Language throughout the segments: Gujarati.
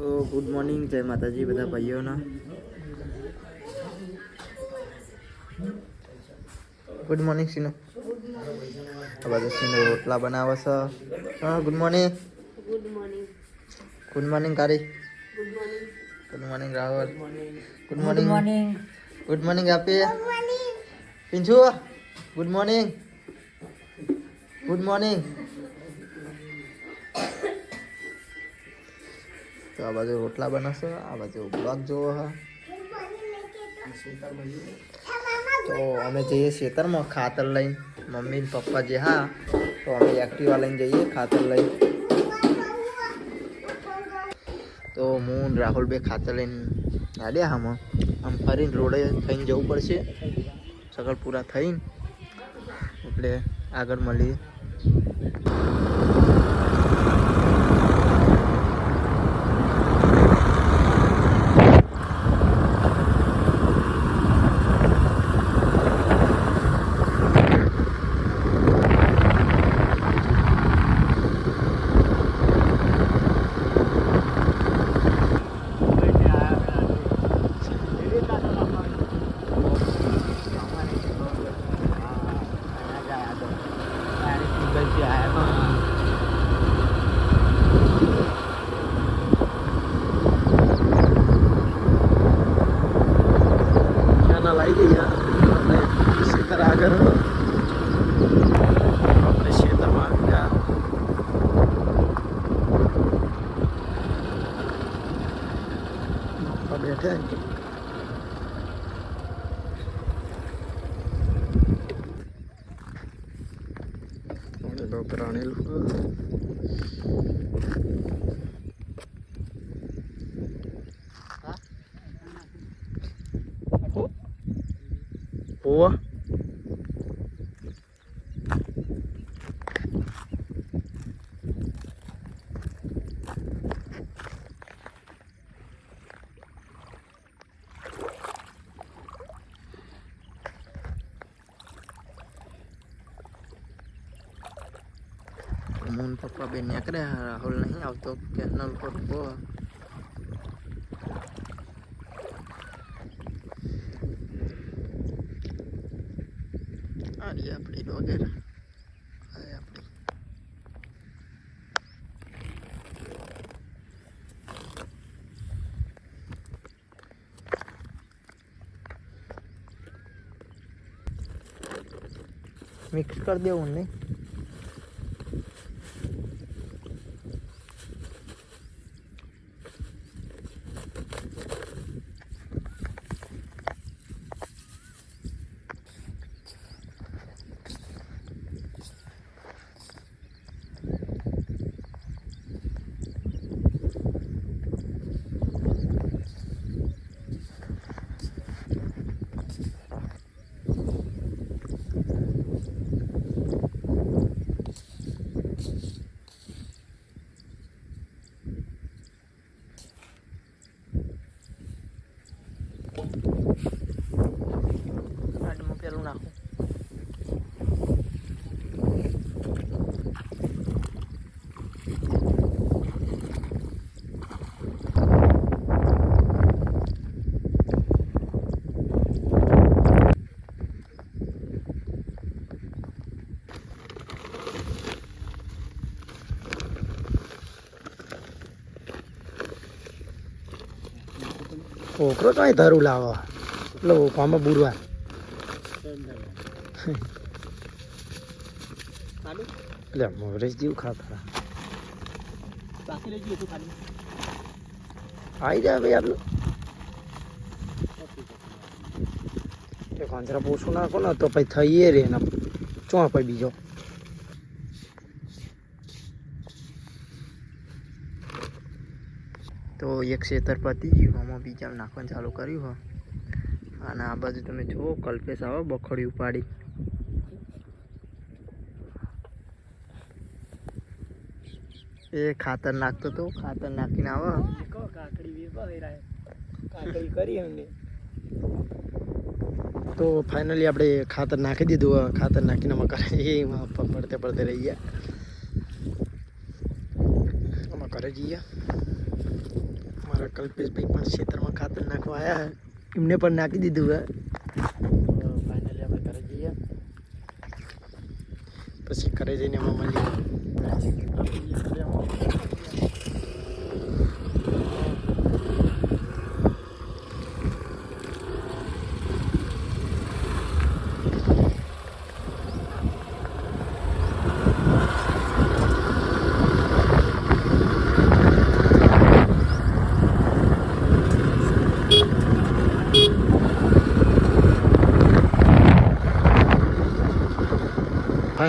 તો ગુડ મોર્નિંગ જય માતાજી બધા ભાઈઓના. ગુડ મોર્નિંગ સીનો બધા સીનો રોટલા બનાવે છે. હા good morning. Good morning. Good morning કારી. Good morning. Good morning Rahul good morning. Good morning. આપી. પિંછુ ગુડ મોર્નિંગ. Good morning. તો આ બાજુ રોટલા બનાવશો, આ બાજુ બ્લોગ જોવો હા. તો અમે જઈએ ખેતરમાં ખાતર લઈને. મમ્મી પપ્પા જે હા, તો અમે એક્ટિવા લઈને જઈએ ખાતર લઈને. તો હું રાહુલભાઈ ખાતર લઈને આડ્યા આમાં આમ ફરીને રોડે થઈને જવું પડશે. સગળ પૂરા થઈને. એટલે આગળ મળીએ ના લાવી ગઈ આપણે ખેતર આગળ આપણે ખેતરમાં આવી ગયા પપ્પા બેઠા છે. આપણે મૂન પપ્પા બે નીકળ્યા રાહુલ નહીં આવતો કેનલ પર ઊભો આ રહી આપણી ડોગેર આપણી મિક્સ કરી દેવું નહીં આટલું પેલું નાખું છોકરો કઈ ધરું લાવો. એટલે ઓફામાં બુરવા. એટલે મોરેશ જેવું ખાતા. આવી જાય ભાઈ આટલું. કોંજરા પોસું નાખો ને તો પછી થઈએ રે ને. ચો બીજો તો એક ખેતર પતી ગયું. આમાં બીજા નાખવાનું ચાલુ કર્યું હો. અને આ બાજુ તમે જુઓ કલ્પેશ આવો બખોડી ઉપાડી. એ ખાતર નાખતો તો ખાતર નાખીને આવે તો ફાઇનલી આપણે ખાતર નાખી દીધું ખાતર નાખીને મકર એ પડતે પડતે રહી ગયા. અમે ઘરે જઈએ. અમારા કલ્પેશભાઈ પણ ખેતરમાં ખાતર નાખવા આવ્યા હે એમને પણ નાખી દીધું હે ફાઇનલી આપણે ઘરે જઈએ પછી ઘરે જઈને અમે મળીએ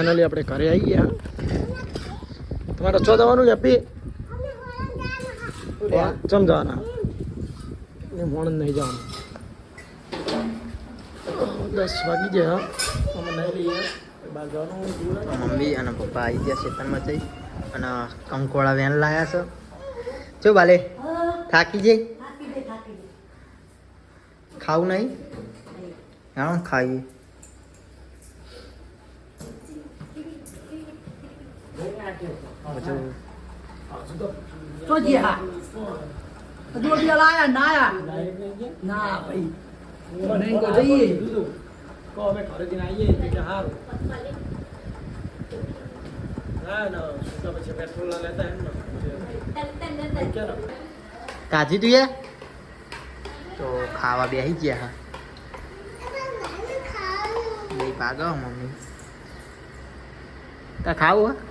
ફાઇનલી આપણે ઘરે આવી ગયા. તમારે છો જવાનું લેપી ચમ જવાના? મોણ નહીં જવાનું. દસ વાગી ગયા. અમે નહીં લઈએ મમ્મી અને પપ્પા આવી ગયા ખેતરમાં જઈ અને કંકોળા વેન લાયા છે. જો બાલે થાકી જઈ? ખાવું નહીં. હા ખાઈએ. બધું તો જે હા. દોડિયા લાયા નાયા ના ભાઈ. નહીં તો જઈએ. કહો અમે ઘરે જઈને આવીએ એટલે સારું ના ના તો તું તો ખાવા બેસી ગયા હા. બે પાગો મમ્મી. તા ખાવું હા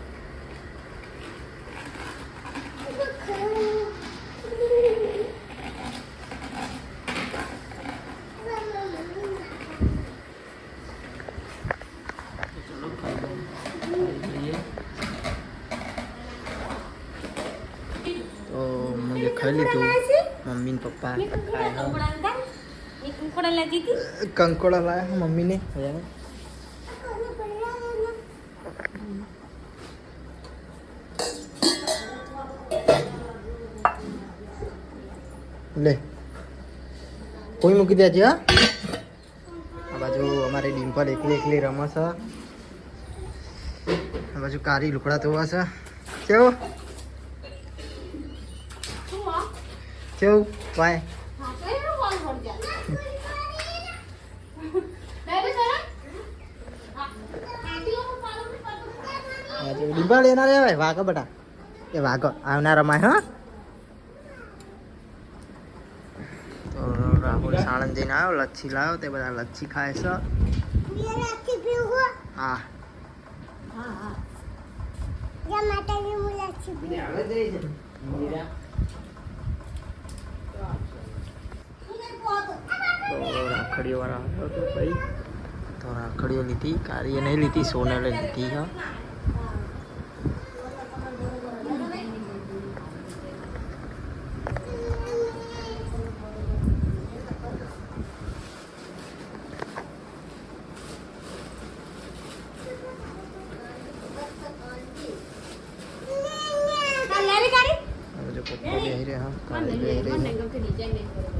તો ખાઈ લીધું મમ્મી ને પપ્પા કંકોડા લાયા મમ્મીને. લે. કોઈ મૂકી દે છે આ બાજુ અમારી ડિમ્પલ એકલી એકલી રમે છે. આ બાજુ કારી લુકડા ધોવા છે. કેવું? વાય બાજુ ડિમ્પલ એના રે ભાઈ. વાગો બેટા. એ વાગો આવનાર રમાય હા. તો રાહુલ સાણંદ જઈને આવ્યો લચ્છી લાવ્યો તે બધા લચ્છી ખાય છે. હા. તો રાખડીઓ વાળા આવ્યો હતો ભાઈ તો રાખડીઓ લીધી કારીએ નહીં લીધી સોનલે લીધી હા હવે જો પપ્પા બેહી રહ્યા હા કારી બેહી રહી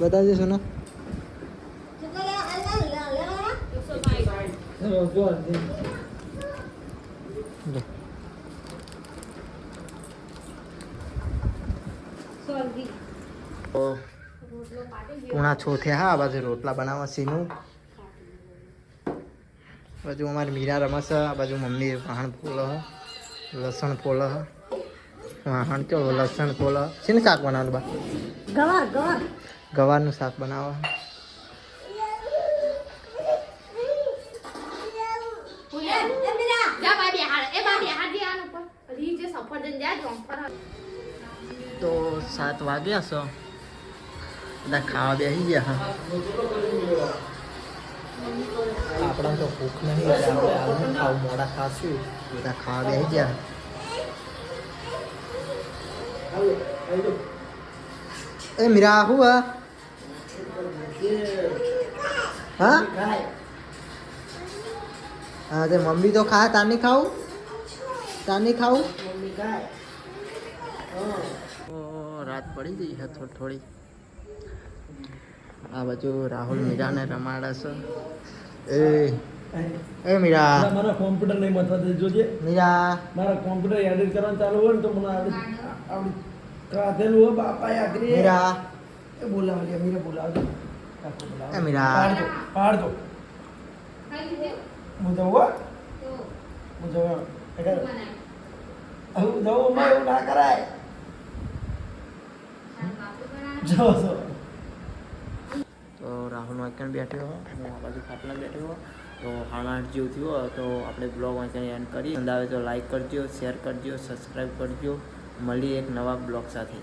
બતાવજો સોના. લે. પૂણા છો થયા, હા બાજુ રોટલા બનાવવા સીનું. બાજુ અમારી મીરા રમસ આ બાજુ મમ્મી વાહણ ફોલ લસણ વાહણ ચો લસણ ફોલ શેનું શાક બનાવવાનું બા? ગવાર ગવાર. ગવારનું શાક બનાવવા તો સાત વાગ્યા છો. બધા ખાવા બેસી ગયા હા. આપણા તો ભૂખ નહીં આપણે આવું મોડા ખાશું. બધા ખાવા બેસી ગયા. એ મીરા હું? હા? હા તે મમ્મી તો ખા તાર નહીં ખાવું? તાર નહીં ખાવું? રાત પડી ગઈ છે થોડી થોડી. આ બાજુ રાહુલ મીરાને રમાડે છે. એ એ મીરા. મારા કોમ્પ્યુટર નહીં મથવા દે જોજે મીરા. મારા કોમ્પ્યુટર એડિટ કરવાનું ચાલુ હોય ને તો મને આવડી. આવડી. કાધેલું હોય બાપા યાત્રી મીરા. એ બોલાવ લે મીરા કાકો બોલાવજો. એ મીરા. પાડજો પાડજો હું જવું હો? હું જવું એટલે હું જવું માં એવું ના કરાય. જો જો તો રાહુલ વાંકણ બેઠ્યો હું. આ બાજુ ખાટલા બેઠ્યો તો આઠ જેવું થયું તો આપણે બ્લોગ વાંચન એન્ડ કરી અંદાવે તો લાઈક કરજો શેર કરજો સબસ્ક્રાઈબ કરજો. મળીએ એક નવા બ્લોગ સાથે.